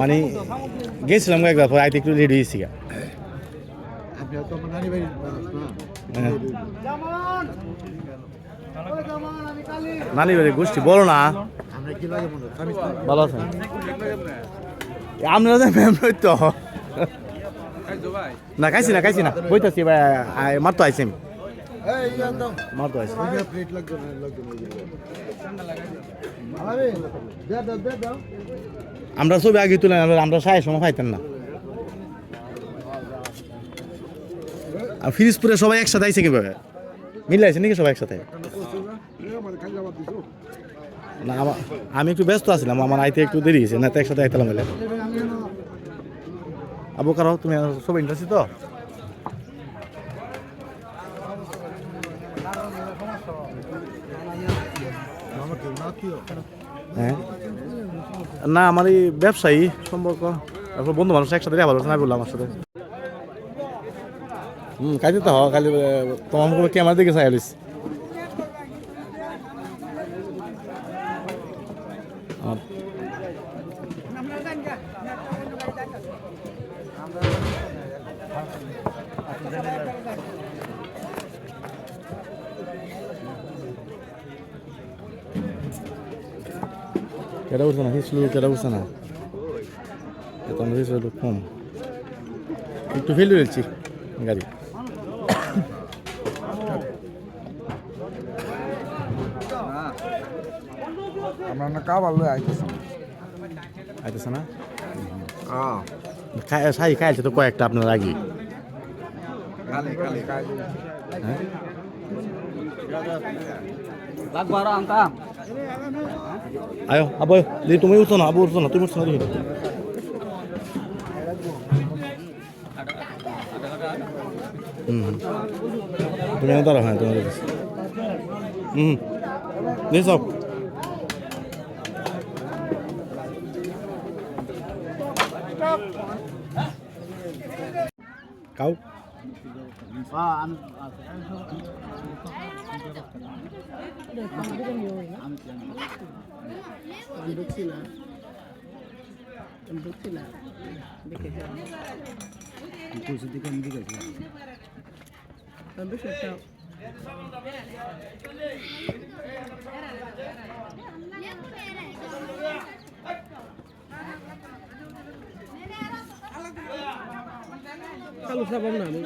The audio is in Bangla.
মানে গেছিলাম একবার পরে, আইতে একটু লেট হয়েছি হ্যাঁ। নানি বাড়ি গোষ্ঠী, বলো না। ভালো আছেন? আমরা যে ম্যাম তো। না, খাইছি না খাইছি না। বইতাছি মাত্র আইছি আমি। এই একদম। মাত্র প্লেট লাগবে না লাগবে আমরা ছবি আগে তুলে আমরা সাহের সময় খাইতেন না। আর ফিরিজপুরে সবাই একসাথে আইছে কীভাবে? মিলে আছে নাকি সবাই একসাথে? না আমি একটু ব্যস্ত আছিলাম আমার আইতে একটু দেরি হয়েছে না তো একসাথে আইতালাম বলে। আবু কারও তুমি সবাই ইন্টারেস্ট তো আমার কেউ না কিও হ্যাঁ। না আমার এই ব্যবসায়ী সম্পর্ক তারপর বন্ধু মানুষ একসাথে ভালো না বললাম আমার সাথে। হুম কাজে তো আহ, তোমার মুখে ক্যামেরা দিকে চাই আলিস? আমার কেটা উঠছে না হিসলু কেটা উঠছে না এত আমরা কম একটু ফেলে রয়েছি গাড়ি আমরা না কা ভালো আইতেছ আইতেছে না হ্যাঁ খাই সাই খাইছে তো কয়েকটা আপনার আগে কালে কালে কাই হ্যাঁ লাগবো আরও আনতাম আয়ো, আবু, দি, তুমি উঠছো না, আবু উঠছো না, তুমি উঠছো না হুম। তুমি দাঁড়াও হ্যাঁ তুমি দেখেছি হুম। নিয়ে সব কাউ চালু সাবান না আমি